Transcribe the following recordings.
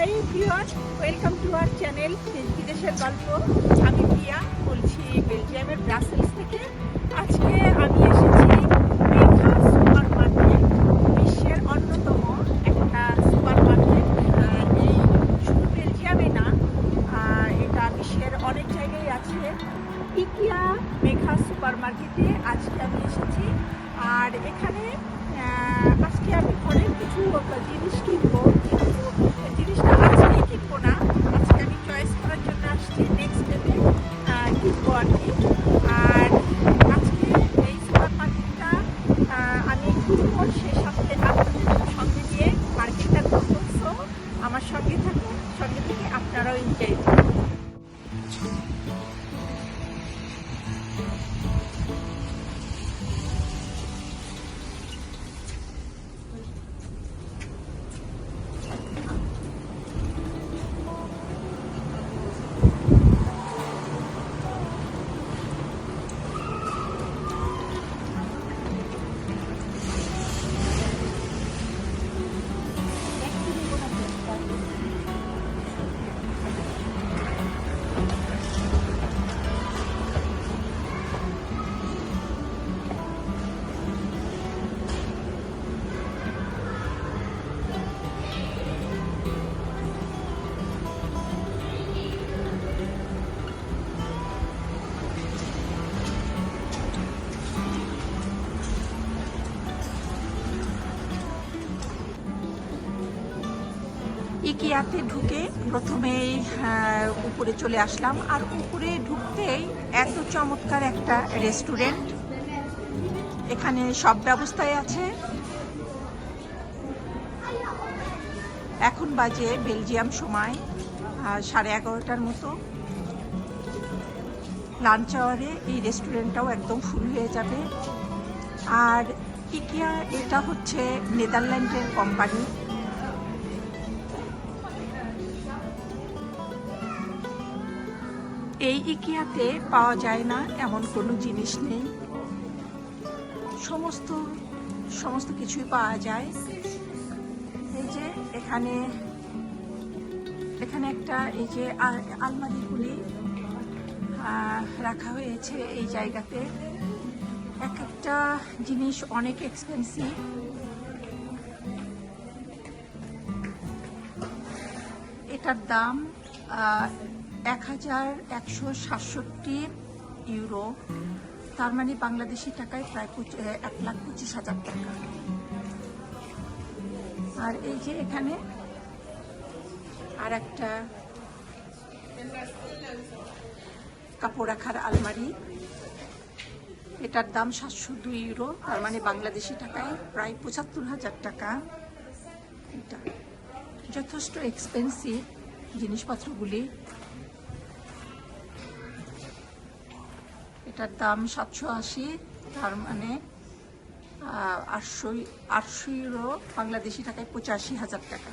Hi Priyon welcome to our channel বিদেশের গল্প আমি প্রিয়া, বলছি বেলজিয়ামের ব্রাসেলস থেকে। আজকে ইকিয়াতে ঢুকে প্রথমেই উপরে চলে আসলাম। আর উপরে ঢুকতেই এত চমৎকার একটা রেস্টুরেন্ট। এখানে সব ব্যবস্থাই আছে। এখন বাজে বেলজিয়াম সময় সাড়ে এগারোটার মতো। লাঞ্চ আওয়ারে এই রেস্টুরেন্টটাও একদম ফুল হয়ে যাবে। আর ইকিয়া, এটা হচ্ছে নেদারল্যান্ডের কোম্পানি। এই ইকিয়াতে পাওয়া যায় না, এমন কোনো জিনিস নেই। সমস্ত সমস্ত কিছুই পাওয়া যায়। এই যে এখানে এখানে একটা এই যে আলমারিগুলি রাখা হয়েছে এই জায়গাতে। এক একটা জিনিস অনেক এক্সপেন্সিভ এটার দাম এক হাজার একশো সাতষট্টি ইউরো, তার মানে বাংলাদেশি টাকায় প্রায় এক লাখ পঁচিশ হাজার টাকা। আর এই যে এখানে আর একটা কাপড় রাখার আলমারি, এটার দাম সাতশো দুই ইউরো, তার মানে বাংলাদেশি টাকায় প্রায় পঁচাত্তর হাজার টাকা। এটা যথেষ্ট এক্সপেন্সিভ জিনিসপত্রগুলি। এটার দাম সাতশো আশি, তার মানে আটশো ইউরো বাংলাদেশি টাকায় পঁচাশি হাজার টাকা।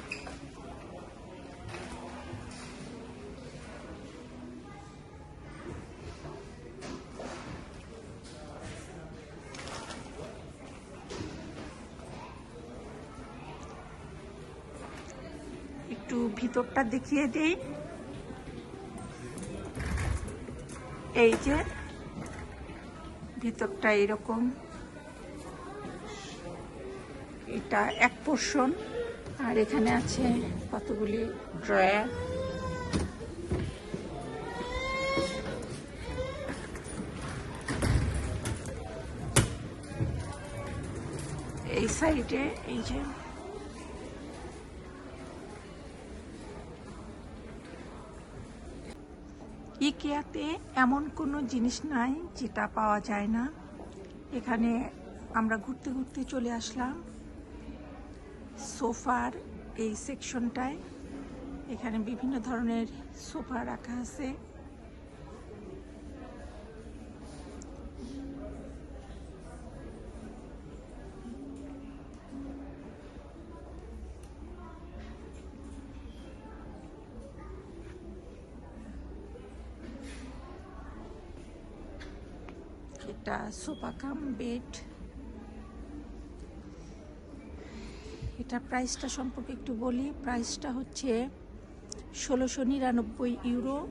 একটু ভিতরটা দেখিয়ে দেই। এই যে ভিতরটা এরকম। এটা এক পোর্শন আর এখানে আছে কতগুলি ড্রয়ার এই সাইডে এই যে ইকেয়াতে এমন কোনো জিনিস নাই যেটা পাওয়া যায় না। এখানে আমরা ঘুরতে ঘুরতে চলে আসলাম। সোফার এই সেকশনটায়। এখানে বিভিন্ন ধরনের সোফা রাখা আছে। এটা সোফা কাম বেড। এটা প্রাইসটা সম্পর্কে একটু বলি। প্রাইসটা হচ্ছে ষোলোশো নিরানব্বই ইউরো।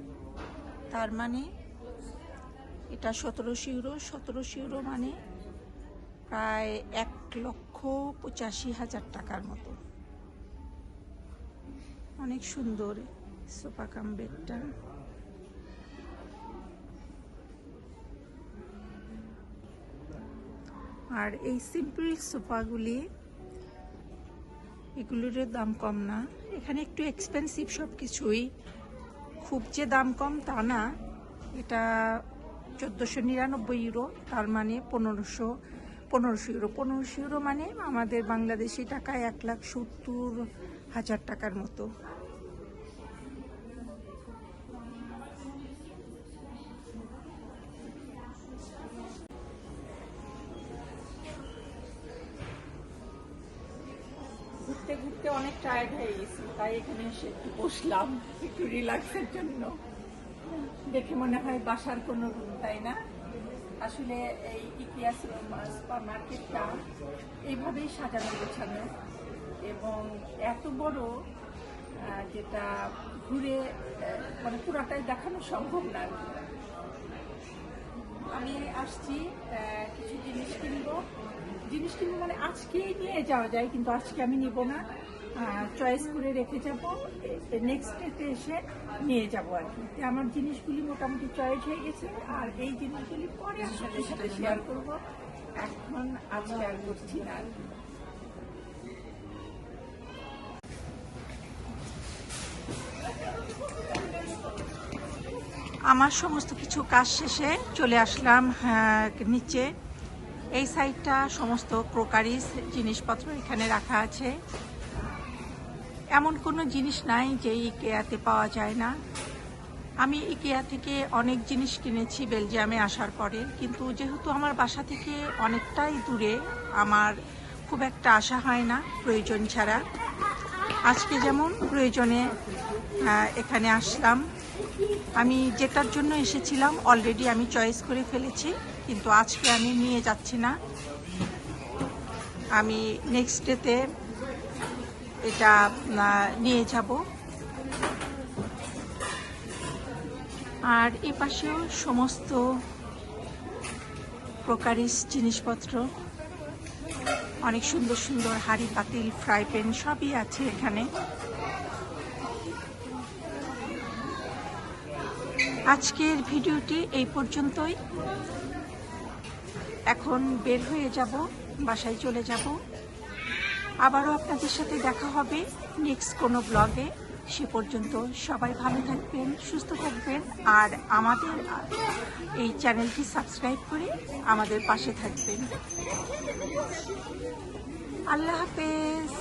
তার মানে এটা সতেরোশো ইউরো। সতেরোশো ইউরো মানে প্রায় এক লক্ষ পঁচাশি হাজার টাকার মতো। অনেক সুন্দর সোফা কাম বেডটা। আর এই সিম্পল সোফাগুলি এগুলোর দাম কম না। এখানে একটু এক্সপেন্সিভ সব কিছুই খুব যে দাম কম তা না। এটা চোদ্দোশো নিরানব্বই ইউরো তার মানে পনেরোশো পনেরোশো ইউরো পনেরোশো ইউরো মানে আমাদের বাংলাদেশি টাকায় এক লাখ সত্তর হাজার টাকার মতো। ঘুরতে ঘুরতে অনেক টায়ার্ড হয়ে গেছি, তাই এখানে এসে একটু বসলাম, একটু রিল্যাক্সের জন্য। দেখে মনে হয় বাসার কোনো রুম তাই না? আসলে এই ইতিহাস সুপার মার্কেটটা এইভাবেই সাজানো গোছানো এবং এত বড় যেটা ঘুরে মানে পুরাটাই দেখানো সম্ভব না। আমি আসছি কিছু জিনিস মানে আজকেই নিয়ে যাওয়া যায় কিন্তু আজকে আমি নিব না। চয়েস করে রেখে যাব। নেক্সট ডেতে এসে নিয়ে যাব আর কি। আমার জিনিসগুলি মোটামুটি চয়েস হয়ে গেছে আর এই জিনিসগুলি পরে আপনাদের সাথে শেয়ার করব। এখন আজকে আর করছি না। আর কি। আমার সমস্ত কিছু কাজ শেষে চলে আসলাম হ্যাঁ, নিচে। এই সাইডটা সমস্ত ক্রোকারিস জিনিসপত্র এখানে রাখা আছে। এমন কোনো জিনিস নাই যে ইকেয়াতে পাওয়া যায় না। আমি ইকেয়া থেকে অনেক জিনিস কিনেছি বেলজিয়ামে আসার পরে, কিন্তু যেহেতু আমার বাসা থেকে অনেকটাই দূরে, আমার খুব একটা আশা হয় না প্রয়োজন ছাড়া। আজকে যেমন প্রয়োজনে এখানে আসলাম। আমি যেটার জন্য এসেছিলাম অলরেডি আমি চয়েস করে ফেলেছি। কিন্তু আজকে আমি নিয়ে যাচ্ছি না। আমি নেক্সট ডেতে এটা নিয়ে যাব। আর এ পাশেও সমস্ত প্রকারিস জিনিসপত্র, অনেক সুন্দর সুন্দর হাড়ি, পাতিল, ফ্রাই প্যান সবই আছে এখানে। আজকের ভিডিওটি এই পর্যন্তই। এখন বের হয়ে যাব, বাসায় চলে যাব। আবারও আপনাদের সাথে দেখা হবে নেক্সট কোনো ব্লগে। সে পর্যন্ত সবাই ভালো থাকবেন, সুস্থ থাকবেন, আর আমাদের এই চ্যানেলটি সাবস্ক্রাইব করে আমাদের পাশে থাকবেন। আল্লাহ হাফেজ।